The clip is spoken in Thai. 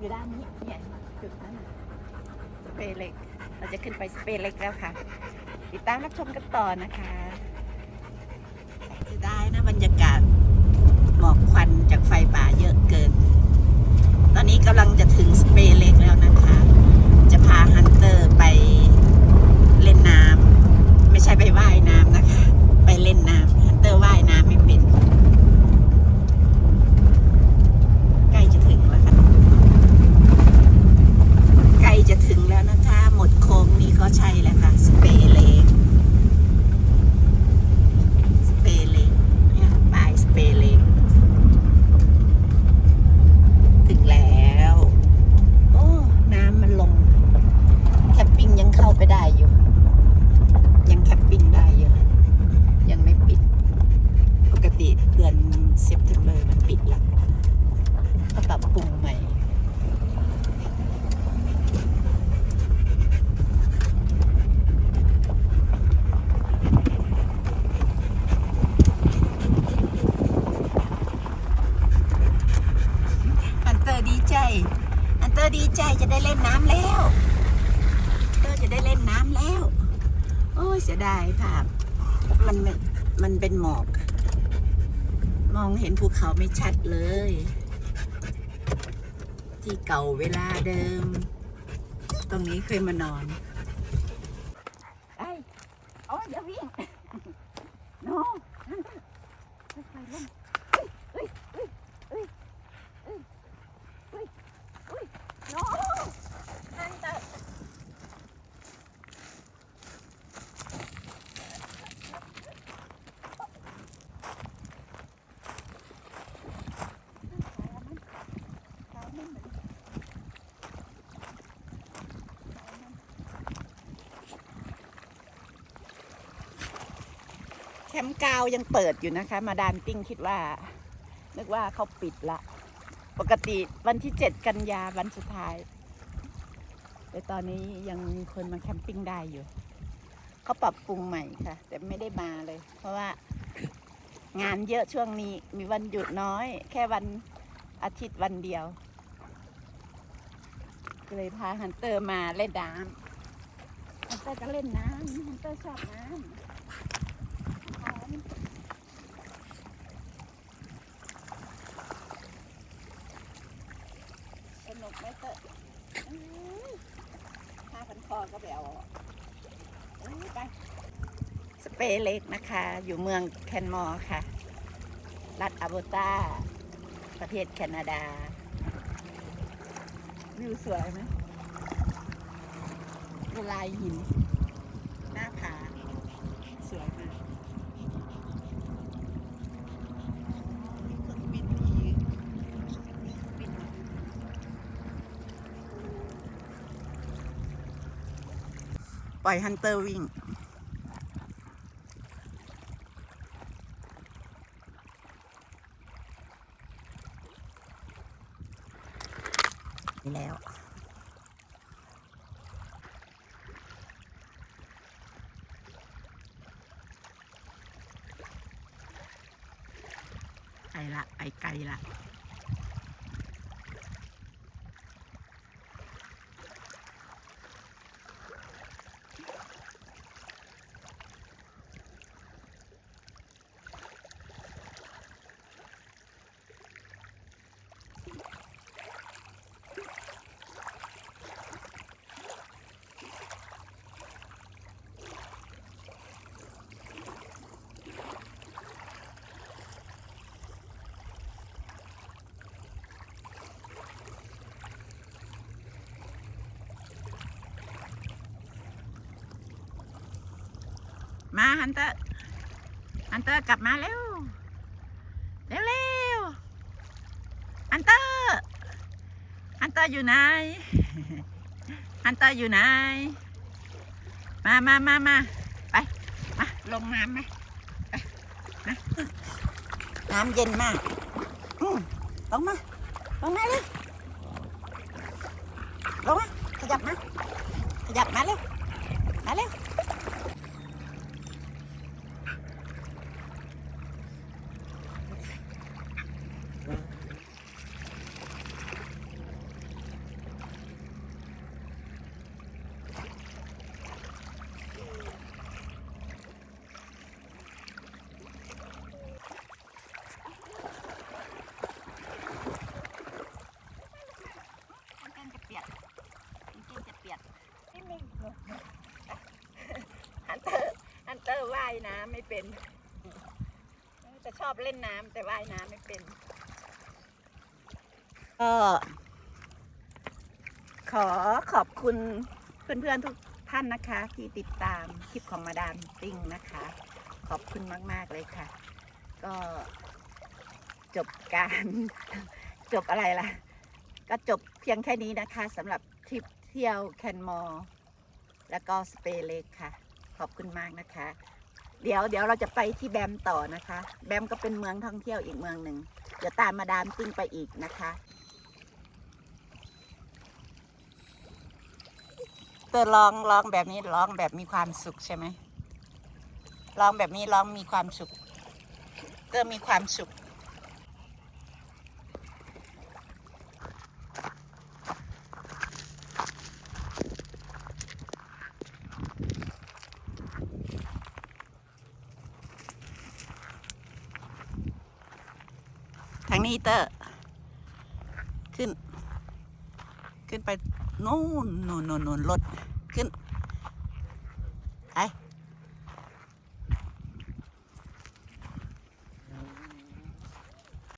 อยู่ด้านนี้เนี่ยจุดนั้นสเปรย์เล็ก เราจะขึ้นไปสเปรย์เล็กแล้วค่ะ ติดตามรับชมกันต่อนะคะจะได้นะบรรยากาศหมอกควันจากไฟป่าเยอะเกิน ตอนนี้กำลังจะถึงสเปรย์เล็กแล้วนะคะ จะพาฮันเตอร์ไปเล่นน้ำไม่ใช่ไปว่ายน้ำนะคะ ไปเล่นน้ำฮันเตอร์ว่ายน้ำไม่เป็น ใกล้จะถึงแล้วค่ะ ใกล้จะถึงแล้วนะคะ หมดโค้งนี้ก็ใช่แล้วค่ะ สเปเลกสเปเลกเนี่ยปลายสเปเลกถึงแล้ว โอ้ น้ำมันลง แคมปิ้งยังเข้าไปได้อยู่ ยังแคมปิ้งได้อยู่ ยังไม่ปิด ปกติเดือนเซปเทมเบอร์มันปิดแล้วเขาปรับปรุงใหม่ อันเตอร์ดีใจ อันเตอร์ ดีใจจะได้เล่นน้ำแล้วเตอร์จะได้เล่นน้ำแล้ว โอ้ยเสียดายภาพมันมันเป็นหมอก มองเห็นภูเขาไม่ชัดเลย ที่เก่าเวลาเดิม ตรงนี้เคยมานอนไอ้โอ้ยอย่าวิ่ง โน้ค่อยๆเล่นเฮ้ยเฮ้ยเฮ้ยเฮ้ยเฮ้ยเฮ้ยโน้นั่นเตอะ แคมป์กาวยังเปิดอยู่นะคะ มาดามปิ้งคิดว่า นึกว่าเขาปิดละ ปกติวันที่เจ็ดกันยาวันสุดท้าย แต่ตอนนี้ยังมีคนมาแคมปิ้งได้อยู่ เขาปรับปรุงใหม่ค่ะ แต่ไม่ได้มาเลย เพราะว่างานเยอะช่วงนี้มีวันหยุดน้อย แค่วันอาทิตย์วันเดียวก็เลยพาฮันเตอร์มาเล่นน้ำฮันเตอร์ก็เล่นน้ำฮันเตอร์ชอบน้ำ สนุกไหมเตอร์อื้าพันคอก็ไปเอาไปสเปเล็กนะคะ อยู่เมืองแคนมอร์ค่ะ รัฐอาโบตาประเทศแคนาดา วิวสวยไหมดูลายหิน หน้าผา สวยมากเครื่องบินที่บิน ปล่อยฮันเตอร์วิ่ง นี่แล้วไปละ ไปไกลละ มาฮันเตอร์ฮันเตอร์กลับมาเร็วเร็วเร็วฮันเตอร์ฮันเตอร์อยู่ไหนฮันเตอร์อยู่ไหนมามามามาไปมาลงน้ำไหมไน้ำเย็นมากลงมาลงมาเลยลงมาขยับมาขยับมาเร็วมาเร็ว น้ำไม่เป็นแต่ชอบเล่นน้ำแต่ว่ายน้ำไม่เป็น ก็ขอขอบคุณเพื่อนๆทุกท่านนะคะ ที่ติดตามคลิปของมาดามติ้งนะคะ ขอบคุณมาก ๆ เลยค่ะ ก็จบการจบอะไรล่ะ ก็จบเพียงแค่นี้นะคะสำหรับทริปเที่ยวแคนมอร์แล้วก็สเปเล็กค่ะ ขอบคุณมากนะคะ เดี๋ยวเดี๋ยวเราจะไปที่แบมต่อนะคะ แบมก็เป็นเมืองท่องเที่ยวอีกเมืองหนึ่งเดี๋ยวตามมาดามติ้งไปอีกนะคะเตอร้องร้องแบบนี้ร้องแบบมีความสุขใช่ไหมร้องแบบนี้ร้องมีความสุขเตอมีความสุขางนี้เตอร์ขึ้น ขึ้นไปนู่นนู่นนู่นนู่นรถขึ้น ไป